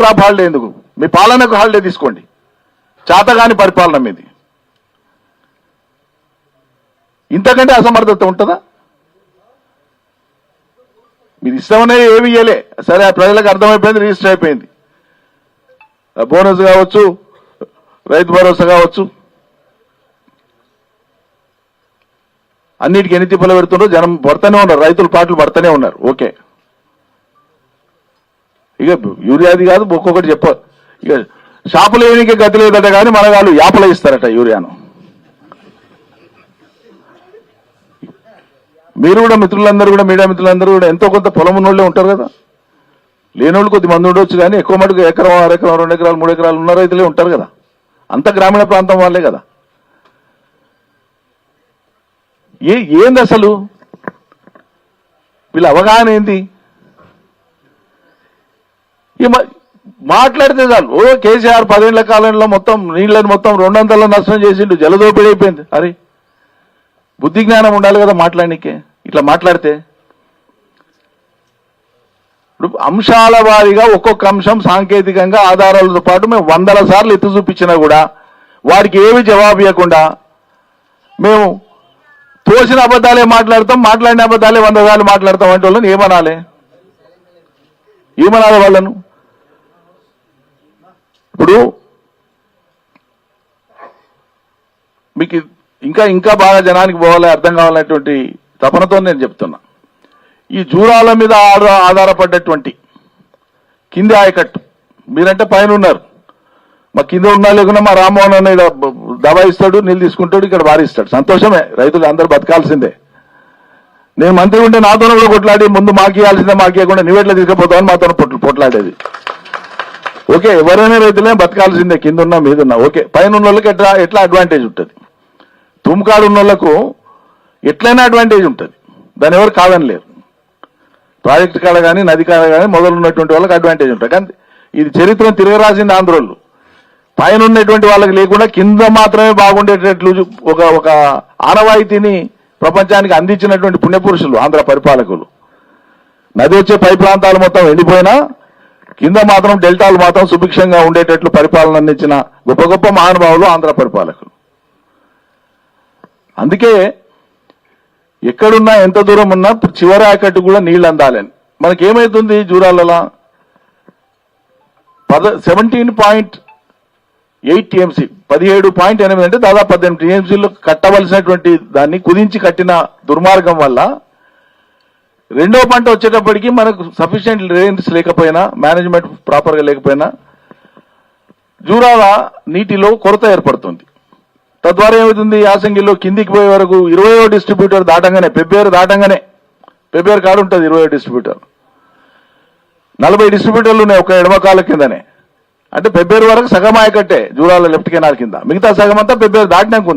Crop holiday ఎందుకు? మీ పాలనకు holiday తీసుకోండి. చేతగాని పరిపాలన మీది. ఇంతకంటే అసమర్థత ఉంటుందా? మీరు ఇష్టమనే ఏమి ఇయ్యలే. సరే ఆ ప్రజలకు అర్థమైపోయింది రిజిస్టర్ అయిపోయింది. బోనస్ కావచ్చు రైతు భరోసా కావచ్చు. అన్నిటికీ ఎన్ని తిప్పలు పెడుతుండ్రో జనం పడుతూనే ఉన్నారు రైతులు పాటలు పడుతూనే ఉన్నారు. ఓకే. ఇక యూరియాది కాదు ఒక్కొక్కటి చెప్ప ఇక షాపులు ఏమికే గతి లేదట కానీ మన వాళ్ళు యాపలు ఇస్తారట యూరియాను. మీరు కూడా మిత్రులందరూ కూడా మీడియా మిత్రులందరూ కూడా ఎంతో కొంత పొలం ఉన్నోళ్ళే ఉంటారు కదా. లేనోళ్ళు కొద్ది మంది ఉండొచ్చు కానీ ఎక్కువ మటుకు ఎకరం ఆరు ఎకరం రెండు ఎకరాలు మూడు ఎకరాలు ఉన్న రైతులే ఉంటారు కదా. అంత గ్రామీణ ప్రాంతం వాళ్ళే కదా. ఏ ఏంది అసలు వీళ్ళ అవగాహన ఏంది? ఈ మాట్లాడితే చాలు. ఓ కేసీఆర్ పదేళ్ళ కాలంలో మొత్తం నీళ్ళని మొత్తం రెండొందల నష్టం చేసిండు. జలదోపిడి అయిపోయింది. అరే బుద్ధి జ్ఞానం ఉండాలి కదా మాట్లాడనికే. ఇట్లా మాట్లాడితే. ఇప్పుడు అంశాల వారీగా ఒక్కొక్క అంశం సాంకేతికంగా ఆధారాలతో పాటు మేము వందల సార్లు ఎత్తు చూపించినా కూడా వారికి ఏమి జవాబు ఇవ్వకుండా మేము తోసిన అబద్ధాలే మాట్లాడతాం మాట్లాడిన అబద్ధాలే వంద సార్లు మాట్లాడతాం అంటే వాళ్ళని ఏమనాలి? ఏమనాలి వాళ్ళను? ఇప్పుడు మీకు ఇంకా ఇంకా బాగా జనానికి పోవాలి అర్థం కావాలనేటువంటి తపనతో నేను చెప్తున్నా. ఈ జూరాల మీద ఆధార- ఆధారపడ్డటువంటి కింది ఆయకట్టు మీరంటే పైన ఉన్నారు మా కింద ఉన్నా లేకున్నా మా రామ్మోహన్ అన్న ఈడ బ- దబాయిస్తాడు నీళ్ళు తీసుకుంటాడు ఇక్కడ వారిస్తాడు. సంతోషమే రైతులు అందరూ బతకాల్సిందే. నేను మంత్రి ఉంటే నాతోనే కూడా కొట్లాడి ముందు మాకు ఇవ్వాల్సిందే మాకు ఇవ్వకుండా నువ్వెట్లా తీసుకుపోతావని మాతో పొట్లు పొట్లాడేది. ఓకే ఎవరైనా రైతులే బతకాల్సిందే కింద ఉన్నా మీద ఉన్నా ఓకే పైన ఉన్న వాళ్ళకి ఎట్లా ఎట్లా అడ్వాంటేజ్ ఉంటుంది? తుమ్కాడు ఉన్న వాళ్ళకు ఎట్లయినా అడ్వాంటేజ్ ఉంటుంది. దాని ఎవరు కాదని లేరు ప్రాజెక్ట్ కాడ కానీ నది కాడ కానీ మొదలు ఉన్నటువంటి వాళ్ళకి అడ్వాంటేజ్ ఉంటుంది. కానీ ఇది చరిత్రను తిరగరాసింది ఆంధ్రోళ్ళు. పైన ఉన్నటువంటి వాళ్ళకి లేకుండా కింద మాత్రమే బాగుండేటట్లు ఒక ఒక ఆనవాయితీని ప్రపంచానికి అందించినటువంటి పుణ్యపురుషులు ఆంధ్ర పరిపాలకులు. నది వచ్చే పై ప్రాంతాలు మొత్తం ఎండిపోయినా కింద మాత్రం డెల్టాలు మాత్రం సుభిక్షంగా ఉండేటట్లు పరిపాలన అందించిన గొప్ప గొప్ప మహానుభావులు ఆంధ్ర పరిపాలకులు. అందుకే ఎక్కడున్నా ఎంత దూరం ఉన్నా చివరి ఆకట్టు కూడా నీళ్ళు అందాలని మనకేమవుతుంది జూరాలలో? పద సెవెంటీన్ పాయింట్ ఎయిట్ టీఎంసీ పదిహేడు పాయింట్ ఎనిమిది అంటే దాదాపు పద్దెనిమిది టీఎంసీలు కట్టవలసినటువంటి దాన్ని కుదించి కట్టిన దుర్మార్గం వల్ల రెండో పంట వచ్చేటప్పటికి మనకు సఫిషియెంట్ రేంజ్ లేకపోయినా మేనేజ్మెంట్ ప్రాపర్గా లేకపోయినా జూరాల నీటిలో కొరత ఏర్పడుతుంది. తద్వారా ఏమవుతుంది? యాసంగిలో కిందికి పోయే వరకు ఇరవయో డిస్ట్రిబ్యూటర్ దాటంగానే పెబ్బేరు దాటంగానే పెబ్బేరు కాడు ఉంటుంది ఇరవయో డిస్ట్రిబ్యూటర్ నలభై డిస్ట్రిబ్యూటర్లు ఉన్నాయి ఒక ఎడమకాల కిందనే. అంటే పెబ్బేరు వరకు సగం ఆయకట్టే జూరాల లెఫ్ట్ కెనాల్ కింద. మిగతా సగం అంతా ఫిబ్రవరి దాటినాక ఉంది.